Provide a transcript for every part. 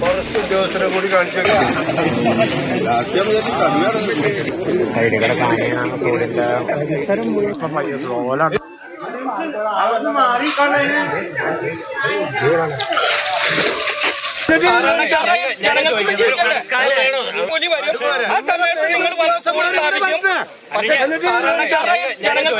Forest ഉദ്യോഗസ്ഥരെ കൂടി കാണിച്ചു ആ സമയത്ത് നിങ്ങൾ പക്ഷേ ജനങ്ങൾ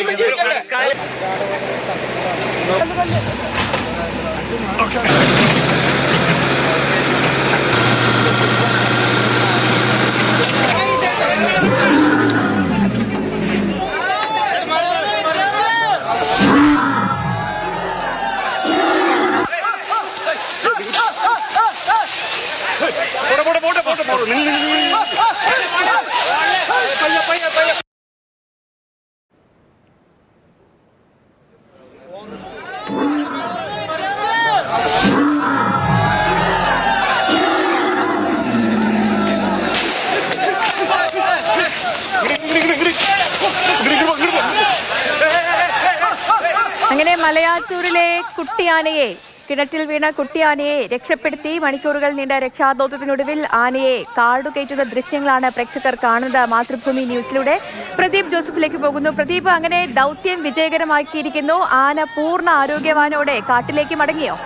അങ്ങനെ മലയാറ്റൂരിലെ കുട്ടിയാനയെ കിണറ്റിൽ വീണ കുട്ടിയാനയെ രക്ഷപ്പെടുത്തി മണിക്കൂറുകൾ നീണ്ട രക്ഷാദൌത്യത്തിനൊടുവിൽ ആനയെ കാടുകയറ്റുന്ന ദൃശ്യങ്ങളാണ് പ്രേക്ഷകർ കാണുന്നത്. മാതൃഭൂമി ന്യൂസിലൂടെ പ്രദീപ് ജോസഫിലേക്ക് പോകുന്നു. പ്രദീപ് അങ്ങനെ ദൗത്യം വിജയകരമാക്കിയിരിക്കുന്നു. ആന പൂർണ ആരോഗ്യവാനോടെ കാട്ടിലേക്ക് മടങ്ങിയോ?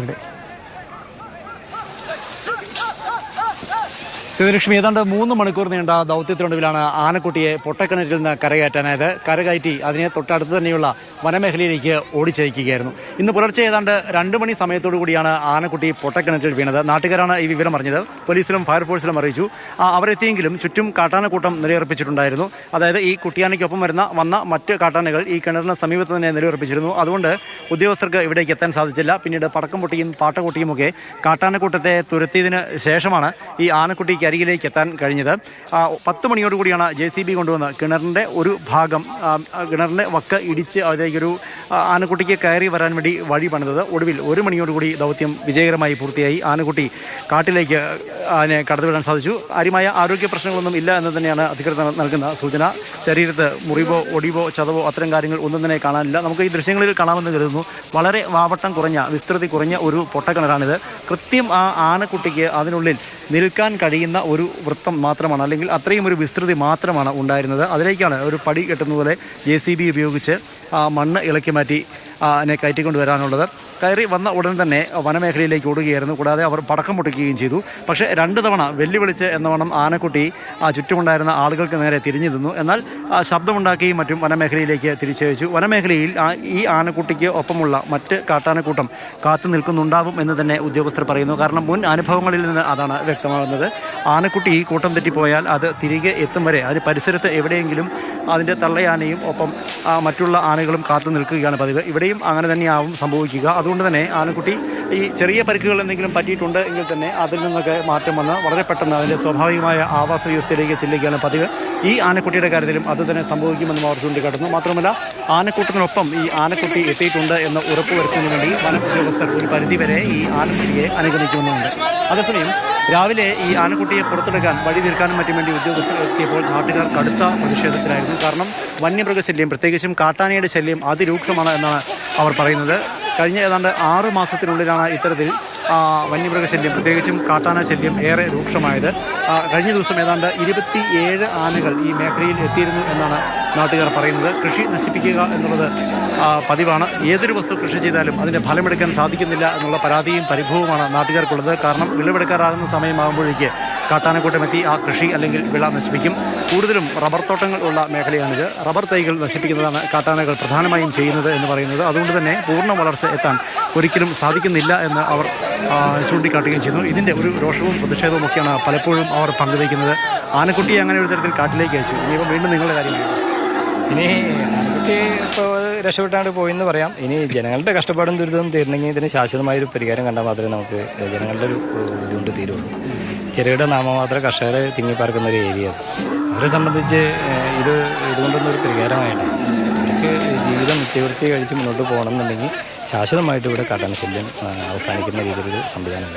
ഇവിടെ. സീതലക്ഷ്മി ഏതാണ്ട് മൂന്ന് മണിക്കൂർ നീണ്ട ദൗത്യത്തിനൊടുവിലാണ് ആനക്കുട്ടിയെ പൊട്ടക്കിണറ്റിൽ നിന്ന് കരകയറ്റാനായത്. കരകയറ്റി അതിനെ തൊട്ടടുത്ത് തന്നെയുള്ള വനമേഖലയിലേക്ക് ഓടിച്ചയക്കുകയായിരുന്നു. ഇന്ന് പുലർച്ചെ ഏതാണ്ട് രണ്ട് മണി സമയത്തോടു കൂടിയാണ് ആനക്കുട്ടി പൊട്ടക്കിണറ്റിൽ വീണത്. നാട്ടുകാരാണ് ഈ വിവരം അറിഞ്ഞത്. പോലീസിലും ഫയർഫോഴ്സിലും അറിയിച്ചു. അവരെത്തിയെങ്കിലും ചുറ്റും കാട്ടാനക്കൂട്ടം നിലയുറപ്പിച്ചിട്ടുണ്ടായിരുന്നു. അതായത് ഈ കുട്ടിയാനയ്ക്കൊപ്പം വരുന്ന വന്ന മറ്റ് കാട്ടാനകൾ ഈ കിണറിന് സമീപത്ത് തന്നെ നിലയുറപ്പിച്ചിരുന്നു. അതുകൊണ്ട് ഉദ്യോഗസ്ഥർക്ക് ഇവിടേക്ക് എത്താൻ സാധിച്ചില്ല. പിന്നീട് പടക്കം പൊട്ടിയും പാട്ടകൊട്ടിയും ഒക്കെ കാട്ടാനക്കൂട്ടത്തെ തുരത്തിയതിന് ശേഷമാണ് ഈ ആനക്കുട്ടിക്ക് അരികിലേക്ക് എത്താൻ കഴിഞ്ഞത്. പത്ത് മണിയോടുകൂടിയാണ് ജെ സി ബി കൊണ്ടുവന്ന് കിണറിന്റെ ഒരു ഭാഗം. കിണറിന്റെ വക്ക് ഇടിച്ച് അതിലേക്കൊരു ആനക്കുട്ടിക്ക് കയറി വരാൻ വേണ്ടി വഴി പണിതത് ഒടുവിൽ ഒരു മണിയോടുകൂടി ദൗത്യം വിജയകരമായി പൂർത്തിയായി. ആനക്കുട്ടി കാട്ടിലേക്ക് അതിനെ കടത്തിവിടാൻ സാധിച്ചു. കാര്യമായ ആരോഗ്യ പ്രശ്നങ്ങളൊന്നും ഇല്ല എന്ന് തന്നെയാണ് അധികൃതർ നൽകുന്ന സൂചന. ശരീരത്ത് മുറിവോ ഒടിവോ ചതവോ അത്തരം കാര്യങ്ങൾ ഒന്നും തന്നെ കാണാനില്ല. നമുക്ക് ഈ ദൃശ്യങ്ങളിൽ കാണാമെന്ന് കരുതുന്നു. വളരെ വാവട്ടം കുറഞ്ഞ വിസ്തൃതി കുറഞ്ഞ ഒരു പൊട്ടക്കിണറാണിത്. കൃത്യം ആ ആനക്കുട്ടിക്ക് അതിനുള്ളിൽ നിൽക്കാൻ കഴിയുന്ന ഒരു വൃത്തം മാത്രമാണ് അല്ലെങ്കിൽ അത്രയും ഒരു വിസ്തൃതി മാത്രമാണ് ഉണ്ടായിരുന്നത്. അതിലേക്കാണ് ഒരു പടി കെട്ടുന്നതുപോലെ ജെ സി ബി ഉപയോഗിച്ച് ആ മണ്ണ് ഇളക്കി മാറ്റി. അതിനെ കയറ്റിക്കൊണ്ട് വരാനുള്ളത്. കയറി വന്ന ഉടൻ തന്നെ വനമേഖലയിലേക്ക് ഓടുകയായിരുന്നു. കൂടാതെ അവർ പടക്കം പൊട്ടിക്കുകയും ചെയ്തു. പക്ഷേ രണ്ട് തവണ വെല്ലുവിളിച്ച് എന്നവണ്ണം ആനക്കുട്ടി ചുറ്റുമുണ്ടായിരുന്ന ആളുകൾക്ക് നേരെ തിരിഞ്ഞു നിന്നു. എന്നാൽ ശബ്ദമുണ്ടാക്കുകയും മറ്റും വനമേഖലയിലേക്ക് തിരിച്ചയച്ചു. വനമേഖലയിൽ ഈ ആനക്കുട്ടിക്ക് ഒപ്പമുള്ള മറ്റ് കാട്ടാനക്കൂട്ടം കാത്തു നിൽക്കുന്നുണ്ടാവും എന്ന് തന്നെ ഉദ്യോഗസ്ഥർ പറയുന്നു. കാരണം മുൻ അനുഭവങ്ങളിൽ നിന്ന് അതാണ് വ്യക്തമാകുന്നത്. ആനക്കുട്ടി ഈ കൂട്ടം തെറ്റിപ്പോയാൽ അത് തിരികെ എത്തും വരെ അതിന് പരിസരത്ത് എവിടെയെങ്കിലും അതിന്റെ തള്ളയാനയും ഒപ്പം മറ്റുള്ള ആനകളും കാത്തു നിൽക്കുകയാണ് പതിവ്. ഇവിടെയും അങ്ങനെ തന്നെയാവും സംഭവിക്കുക. അതുകൊണ്ട് തന്നെ ആനക്കുട്ടി ഈ ചെറിയ പരിക്കുകൾ എന്തെങ്കിലും പറ്റിയിട്ടുണ്ട് എങ്കിൽ തന്നെ അതിൽ നിന്നൊക്കെ മാറ്റം വന്ന് വളരെ പെട്ടെന്ന് അതിന്റെ സ്വാഭാവികമായ ആവാസ വ്യവസ്ഥയിലേക്ക് ചെല്ലുകയാണ് പതിവ്. ഈ ആനക്കുട്ടിയുടെ കാര്യത്തിലും അത് തന്നെ സംഭവിക്കുമെന്നും അവർ ചൂണ്ടിക്കാട്ടുന്നു. മാത്രമല്ല ആനക്കൂട്ടത്തിനൊപ്പം ഈ ആനക്കുട്ടി എത്തിയിട്ടുണ്ട് എന്ന് ഉറപ്പുവരുത്തുന്നതിന് വേണ്ടി വനം ഉദ്യോഗസ്ഥർ ഒരു പരിധിവരെ ഈ ആനക്കുട്ടിയെ അനുഗമിക്കുന്നുണ്ട് അതേസമയം രാവിലെ ഈ ആനക്കുട്ടിയെ പുറത്തെടുക്കാൻ വഴി തീർക്കാനും മറ്റും വേണ്ടി ഉദ്യോഗസ്ഥർ എത്തിയപ്പോൾ നാട്ടുകാർ കടുത്ത പ്രതിഷേധത്തിലായിരുന്നു. കാരണം വന്യമൃഗശല്യം പ്രത്യേകിച്ചും കാട്ടാനയുടെ ശല്യം അതിരൂക്ഷമാണ് എന്നാണ് അവർ പറയുന്നത്. കഴിഞ്ഞ ഏതാണ്ട് ആറ് മാസത്തിനുള്ളിലാണ് ഇത്തരത്തിൽ വന്യമൃഗശല്യം പ്രത്യേകിച്ചും കാട്ടാന ശല്യം ഏറെ രൂക്ഷമായത്. കഴിഞ്ഞ ദിവസം ഏതാണ്ട് ഇരുപത്തി ഏഴ് ആനകൾ ഈ മേഖലയിൽ എത്തിയിരുന്നു എന്നാണ് നാട്ടുകാർ പറയുന്നത്. കൃഷി നശിപ്പിക്കുക എന്നുള്ളത് പതിവാണ്. ഏതൊരു വസ്തു കൃഷി ചെയ്താലും അതിന്റെ ഫലമെടുക്കാൻ സാധിക്കുന്നില്ല എന്നുള്ള പരാതിയും പരിഭവവുമാണ് നാട്ടുകാർക്കുള്ളത്. കാരണം വിളവെടുക്കാറാകുന്ന സമയമാകുമ്പോഴേക്ക് കാട്ടാനക്കൂട്ടം എത്തി ആ കൃഷി അല്ലെങ്കിൽ വിള നശിപ്പിക്കും. കൂടുതലും റബ്ബർ തോട്ടങ്ങൾ ഉള്ള മേഖലയാണിത്. റബ്ബർ തൈകൾ നശിപ്പിക്കുന്നതാണ് കാട്ടാനകൾ പ്രധാനമായും ചെയ്യുന്നത് എന്ന് പറയുന്നത്. അതുകൊണ്ട് തന്നെ പൂർണ വളർച്ച എത്താൻ ഒരിക്കലും സാധിക്കുന്നില്ല എന്ന് അവർ ചൂണ്ടിക്കാട്ടുകയും ചെയ്യുന്നു. ഇതിന്റെ ഒരു രോഷവും പ്രതിഷേധവും ഒക്കെയാണ് പലപ്പോഴും അവർ പങ്കുവയ്ക്കുന്നത്. ആനക്കുട്ടിയെ അങ്ങനെ ഒരു തരത്തിൽ കാട്ടിലേക്ക് അയച്ചു. ഇനിയിപ്പോൾ വീണ്ടും നിങ്ങളുടെ കാര്യമാണ്. ഇനി ആനക്കുട്ടി ഇപ്പോൾ രക്ഷപ്പെട്ടാണ്ട് പോയെന്ന് പറയാം. ഇനി ജനങ്ങളുടെ കഷ്ടപ്പാടും ദുരിതവും തീരണമെങ്കിൽ ഇതിന് ശാശ്വതമായൊരു പരിഹാരം കണ്ടാൽ മാത്രമേ നമുക്ക് ജനങ്ങളുടെ ഒരു ബുദ്ധിമുട്ട് തീരുള്ളൂ. ചെറുകിട നാമമാത്ര കർഷകർ തിങ്ങിപ്പാർക്കുന്ന ഒരു ഏരിയ. അവരെ സംബന്ധിച്ച് ഇത് ഇതുകൊണ്ടൊന്നും ഒരു പരിഹാരമായിട്ട് അവർക്ക് ജീവിതം നിത്യവൃത്തി കഴിച്ച് മുന്നോട്ട് പോകണം എന്നുണ്ടെങ്കിൽ ശാശ്വതമായിട്ട് ഇവിടെ കാട്ടാന ശല്യം അവസാനിക്കുന്ന രീതിയിലൊരു സംവിധാനം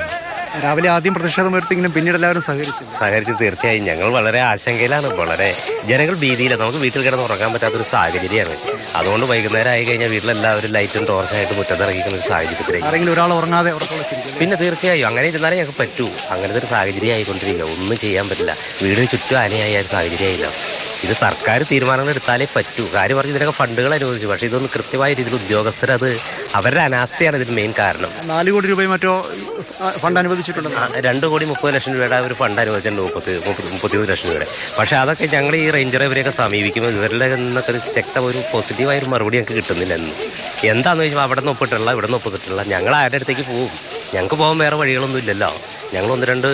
രാവിലെ ആദ്യം പ്രതിഷേധം ഉയർത്തിയെങ്കിലും പിന്നീട് എല്ലാവരും സഹകരിച്ചു. സഹകരിച്ചു തീർച്ചയായും. ഞങ്ങൾ വളരെ ആശങ്കയിലാണ്. വളരെ ജനങ്ങൾ ഭീതിയിലാണ്. നമുക്ക് വീട്ടിൽ കിടന്ന് ഉറങ്ങാൻ പറ്റാത്തൊരു സാഹചര്യമാണ്. അതുകൊണ്ട് വൈകുന്നേരം ആയി കഴിഞ്ഞാൽ വീട്ടിലെല്ലാവരും ലൈറ്റും ടോർച്ചായിട്ട് മുറ്റത്തിറങ്ങിക്കുന്ന ഒരു സാഹചര്യത്തിലേക്ക്. ആരെങ്കിലും ഒരാൾ ഉറങ്ങാതെ പിന്നെ തീർച്ചയായും അങ്ങനെ ഇരുന്നാലേ ഞങ്ങൾക്ക് പറ്റൂ. അങ്ങനത്തെ ഒരു സാഹചര്യം ആയിക്കൊണ്ടിരിക്കുക ഒന്നും ചെയ്യാൻ പറ്റില്ല. വീടിന് ചുറ്റും ആനയായ ഒരു സാഹചര്യമായില്ല. ഇത് സർക്കാർ തീരുമാനങ്ങൾ എടുത്താലേ പറ്റൂ. കാര്യം പറഞ്ഞ് ഇതിനൊക്കെ ഫണ്ടുകൾ അനുവദിച്ചു. പക്ഷേ ഇതൊന്നും കൃത്യമായ രീതിയിൽ ഉദ്യോഗസ്ഥർ അത് അവരുടെ അനാസ്ഥയാണ് ഇതിന് മെയിൻ കാരണം. നാല് കോടി രൂപയും മറ്റോ ഫണ്ട് അനുവദിച്ചിട്ടുണ്ട് രണ്ട് കോടി മുപ്പത് ലക്ഷം രൂപയുടെ ഒരു ഫണ്ട് അനുവദിച്ചിട്ടുണ്ട് മുപ്പത് മുപ്പത്തി മുപ്പത്തിമൂന്ന് ലക്ഷം രൂപയുടെ. പക്ഷേ അതൊക്കെ ഞങ്ങൾ ഈ റേഞ്ചറെ ഇവരെയൊക്കെ സമീപിക്കുമ്പോൾ ഇവരുടെ നിന്നൊക്കെ ഒരു ശക്ത ഒരു പോസിറ്റീവായ ഒരു മറുപടി ഞങ്ങൾക്ക് കിട്ടുന്നില്ല എന്ന് എന്താണെന്ന് ചോദിച്ചാൽ അവിടെ നിന്ന് ഒപ്പിട്ടുള്ള ഇവിടെ നിന്ന് ഒപ്പിട്ടിട്ടുള്ള ഞങ്ങൾ ആരുടെ അടുത്തേക്ക് പോകും. ഞങ്ങൾക്ക് പോകാൻ വേറെ വഴികളൊന്നും ഇല്ലല്ലോ. ഞങ്ങൾ ഒന്ന് രണ്ട്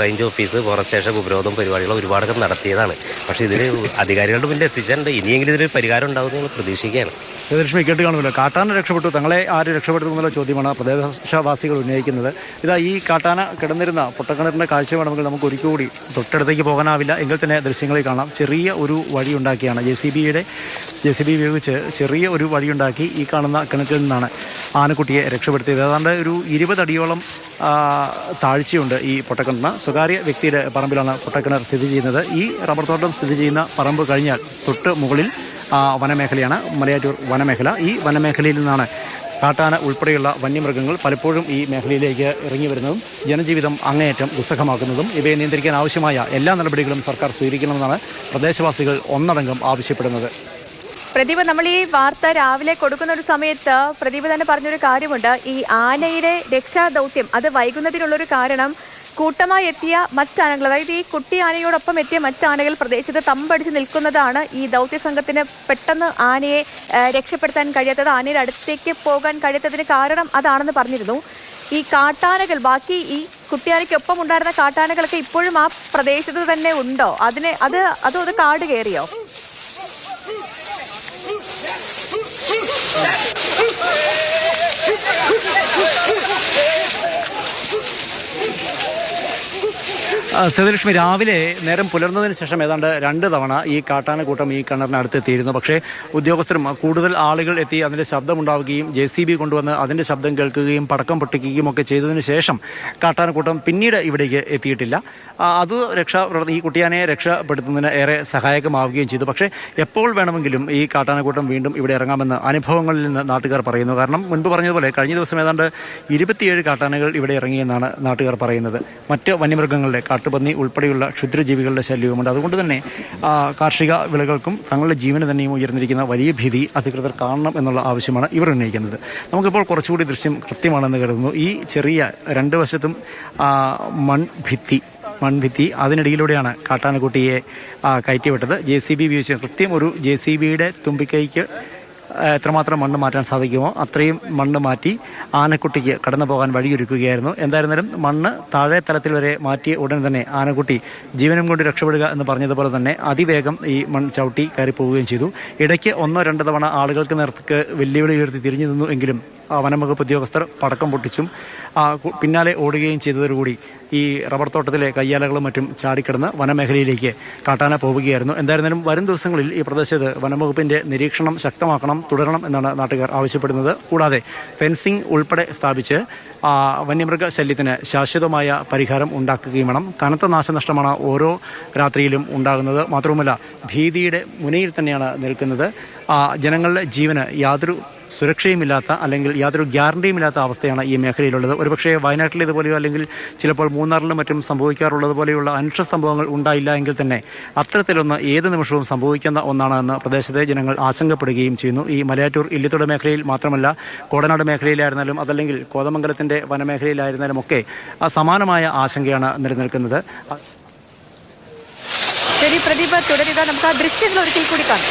റേഞ്ച് ഓഫീസ് ഫോറസ്റ്റ് സ്റ്റേഷൻ ഉപരോധം പരിപാടികൾ ഒരുപാടൊക്കെ നടത്തിയതാണ്. പക്ഷേ ഇതിൽ അധികാരികളുടെ മുന്നിൽ എത്തിച്ചിട്ടുണ്ട്. ഇനിയെങ്കിലും ഇതിന് പരിഹാരം ഉണ്ടാകുമെന്ന് ഞങ്ങൾ പ്രതീക്ഷിക്കുകയാണ്. ഏകദേശം കേട്ട് കാണുമല്ലോ കാട്ടാന രക്ഷപ്പെട്ടു. തങ്ങളെ ആര് രക്ഷപ്പെടുത്തുന്നുള്ള ചോദ്യമാണ് പ്രദേശവാസികൾ ഉന്നയിക്കുന്നത്. ഇതാ ഈ കാട്ടാന കിടന്നിരുന്ന പൊട്ടക്കിണറിന്റെ കാഴ്ച വേണമെങ്കിൽ നമുക്ക് ഒരിക്കൽ കൂടി തൊട്ടടുത്തേക്ക് പോകാനാവില്ല. എങ്കിൽ തന്നെ ദൃശ്യങ്ങളിൽ കാണാം. ചെറിയ ഒരു വഴി ഉണ്ടാക്കിയാണ് ജെ സി ബിയുടെ ജെ സി ബി ഉപയോഗിച്ച് ചെറിയ ഒരു വഴിയുണ്ടാക്കി ഈ കാണുന്ന കിണറ്റിൽ നിന്നാണ് ആനക്കുട്ടിയെ രക്ഷപ്പെടുത്തിയത്. ഏതാണ്ട് ഒരു ഇരുപതടിയോളം താഴ്ചയുണ്ട് ഈ പൊട്ടക്കിണറിന്. സ്വകാര്യ വ്യക്തിയുടെ പറമ്പിലാണ് പൊട്ടക്കിണർ സ്ഥിതി ചെയ്യുന്നത്. ഈ റബ്ബർ തോട്ടം സ്ഥിതി ചെയ്യുന്ന പറമ്പ് കഴിഞ്ഞാൽ തൊട്ട് മുകളിൽ വനമേഖലയാണ് മലയാറ്റൂർ വനമേഖല. ഈ വനമേഖലയിൽ നിന്നാണ് കാട്ടാന ഉൾപ്പെടെയുള്ള വന്യമൃഗങ്ങൾ പലപ്പോഴും ഈ മേഖലയിലേക്ക് ഇറങ്ങി വരുന്നതും ജനജീവിതം അങ്ങേയറ്റം ദുസ്സഹമാക്കുന്നതും. ഇവയെ നിയന്ത്രിക്കാൻ ആവശ്യമായ എല്ലാ നടപടികളും സർക്കാർ സ്വീകരിക്കണമെന്നാണ് പ്രദേശവാസികൾ ഒന്നടങ്കം ആവശ്യപ്പെടുന്നത്. പ്രദീപ് നമ്മൾ ഈ വാർത്ത രാവിലെ കൊടുക്കുന്ന ഒരു സമയത്ത് പ്രദീപ് തന്നെ പറഞ്ഞൊരു കാര്യമുണ്ട്. ഈ ആനയുടെ രക്ഷാദൗത്യം അത് വൈകുന്നതിനുള്ളൊരു കാരണം കൂട്ടമായി എത്തിയ മറ്റാനകൾ അതായത് ഈ കുട്ടി ആനയോടൊപ്പം എത്തിയ മറ്റാനകൾ പ്രദേശത്ത് തമ്പടിച്ച് നിൽക്കുന്നതാണ് ഈ ദൗത്യ സംഘത്തിന് പെട്ടെന്ന് ആനയെ രക്ഷപ്പെടുത്താൻ കഴിയാത്തത് ആനയുടെ അടുത്തേക്ക് പോകാൻ കഴിയാത്തതിന് കാരണം അതാണെന്ന് പറഞ്ഞിരുന്നു. ഈ കാട്ടാനകൾ ബാക്കി ഈ കുട്ടിയാനയ്ക്കൊപ്പം ഉണ്ടായിരുന്ന കാട്ടാനകളൊക്കെ ഇപ്പോഴും ആ പ്രദേശത്ത് തന്നെ ഉണ്ടോ? അതിനെ അത് അതോ അത് കാട് കയറിയോ? Shabby. സേതുലക്ഷ്മി രാവിലെ നേരം പുലർന്നതിന് ശേഷം ഏതാണ്ട് രണ്ട് തവണ ഈ കാട്ടാനക്കൂട്ടം ഈ കിണറിനടുത്ത് എത്തിയിരുന്നു പക്ഷേ ഉദ്യോഗസ്ഥരും കൂടുതൽ ആളുകൾ എത്തി അതിന്റെ ശബ്ദമുണ്ടാവുകയും ജെ സി ബി കൊണ്ടുവന്ന് അതിന്റെ ശബ്ദം കേൾക്കുകയും പടക്കം പൊട്ടിക്കുകയും ഒക്കെ ചെയ്തതിന് ശേഷം കാട്ടാനക്കൂട്ടം പിന്നീട് ഇവിടേക്ക് എത്തിയിട്ടില്ല. അത് രക്ഷാ ഈ കുട്ടിയാനെ രക്ഷപ്പെടുത്തുന്നതിന് ഏറെ സഹായകമാവുകയും ചെയ്തു. പക്ഷേ എപ്പോൾ വേണമെങ്കിലും ഈ കാട്ടാനക്കൂട്ടം വീണ്ടും ഇവിടെ ഇറങ്ങാമെന്ന് അനുഭവങ്ങളിൽ നിന്ന് നാട്ടുകാർ പറയുന്നു. കാരണം മുൻപ് പറഞ്ഞതുപോലെ കഴിഞ്ഞ ദിവസം ഏതാണ്ട് ഇരുപത്തിയേഴ് കാട്ടാനകൾ ഇവിടെ ഇറങ്ങിയെന്നാണ് നാട്ടുകാർ പറയുന്നത്. മറ്റ് വന്യമൃഗങ്ങളുടെ കാട്ടുപന്നി ഉൾപ്പെടെയുള്ള ക്ഷുദ്രജീവികളുടെ ശല്യവുമുണ്ട്. അതുകൊണ്ട് തന്നെ കാർഷിക വിളകൾക്കും തങ്ങളുടെ ജീവന് തന്നെയും ഉയർന്നിരിക്കുന്ന വലിയ ഭീതി അധികൃതർ കാണണം എന്നുള്ള ആവശ്യമാണ് ഇവർ ഉന്നയിക്കുന്നത്. നമുക്കിപ്പോൾ കുറച്ചുകൂടി ദൃശ്യം കൃത്യമാണെന്ന് കരുതുന്നു. ഈ ചെറിയ രണ്ട് വശത്തും മൺഭിത്തി മൺഭിത്തി അതിനിടയിലൂടെയാണ് കാട്ടാനക്കുട്ടിയെ കയറ്റിവിട്ടത്. ജെ സി ബി ഉപയോഗിച്ച് കൃത്യം ഒരു ജെ സി ബിയുടെ തുമ്പിക്കൈക്ക് എത്രമാത്രം മണ്ണ് മാറ്റാൻ സാധിക്കുമോ അത്രയും മണ്ണ് മാറ്റി ആനക്കുട്ടിക്ക് കടന്നു പോകാൻ വഴിയൊരുക്കുകയായിരുന്നു. എന്തായിരുന്നാലും മണ്ണ് താഴെ തലത്തിൽ വരെ മാറ്റിയ ഉടൻ തന്നെ ആനക്കുട്ടി ജീവനും കൊണ്ട് രക്ഷപ്പെടുക എന്ന് പറഞ്ഞതുപോലെ തന്നെ അതിവേഗം ഈ മൺ ചവിട്ടി കയറി പോവുകയും ചെയ്തു. ഇടയ്ക്ക് ഒന്നോ രണ്ടോ തവണ ആളുകൾക്ക് നേർക്ക് വെല്ലുവിളി ഉയർത്തി തിരിഞ്ഞു നിന്നു എങ്കിലും വനംവകുപ്പ് ഉദ്യോഗസ്ഥർ പടക്കം പൊട്ടിച്ചും പിന്നാലെ ഓടുകയും ചെയ്തതോടുകൂടി ഈ റബ്ബർ തോട്ടത്തിലെ കയ്യാലകളും മറ്റും ചാടിക്കിടന്ന് വനമേഖലയിലേക്ക് കാട്ടാന പോവുകയായിരുന്നു. എന്തായിരുന്നാലും വരും ദിവസങ്ങളിൽ ഈ പ്രദേശത്ത് വനംവകുപ്പിന്റെ നിരീക്ഷണം ശക്തമാക്കണം തുടരണം എന്നാണ് നാട്ടുകാർ ആവശ്യപ്പെടുന്നത്. കൂടാതെ ഫെൻസിംഗ് ഉൾപ്പെടെ സ്ഥാപിച്ച് വന്യമൃഗ ശല്യത്തിന് ശാശ്വതമായ പരിഹാരം ഉണ്ടാക്കുകയും വേണം. കനത്ത നാശനഷ്ടമാണ് ഓരോ രാത്രിയിലും ഉണ്ടാകുന്നത്. മാത്രവുമല്ല ഭീതിയുടെ മുനയിൽ തന്നെയാണ് നിൽക്കുന്നത്. ജനങ്ങളുടെ ജീവന് യാതൊരു സുരക്ഷയുമില്ലാത്ത അല്ലെങ്കിൽ യാതൊരു ഗ്യാരണ്ടിയുമില്ലാത്ത അവസ്ഥയാണ് ഈ മേഖലയിലുള്ളത്. ഒരുപക്ഷേ വയനാട്ടിൽ ഇതുപോലെയോ അല്ലെങ്കിൽ ചിലപ്പോൾ മൂന്നാറിലും മറ്റും സംഭവിക്കാറുള്ളത് പോലെയുള്ള അനിഷ്ട സംഭവങ്ങൾ ഉണ്ടായില്ല എങ്കിൽ തന്നെ അത്തരത്തിലൊന്ന് ഏത് നിമിഷവും സംഭവിക്കുന്ന ഒന്നാണ് എന്ന് പ്രദേശത്തെ ജനങ്ങൾ ആശങ്കപ്പെടുകയും ചെയ്യുന്നു. ഈ മലയാറ്റൂർ ഇല്ലിത്തോട് മേഖലയിൽ മാത്രമല്ല കോടനാട് മേഖലയിലായിരുന്നാലും അതല്ലെങ്കിൽ കോതമംഗലത്തിന്റെ വനമേഖലയിലായിരുന്നാലും ഒക്കെ സമാനമായ ആശങ്കയാണ് നിലനിൽക്കുന്നത്. ശരി പ്രദീപ് തുടരുക. നമുക്ക് ആ ദൃശ്യങ്ങൾ ഒരിക്കൽ കൂടി കാണാം.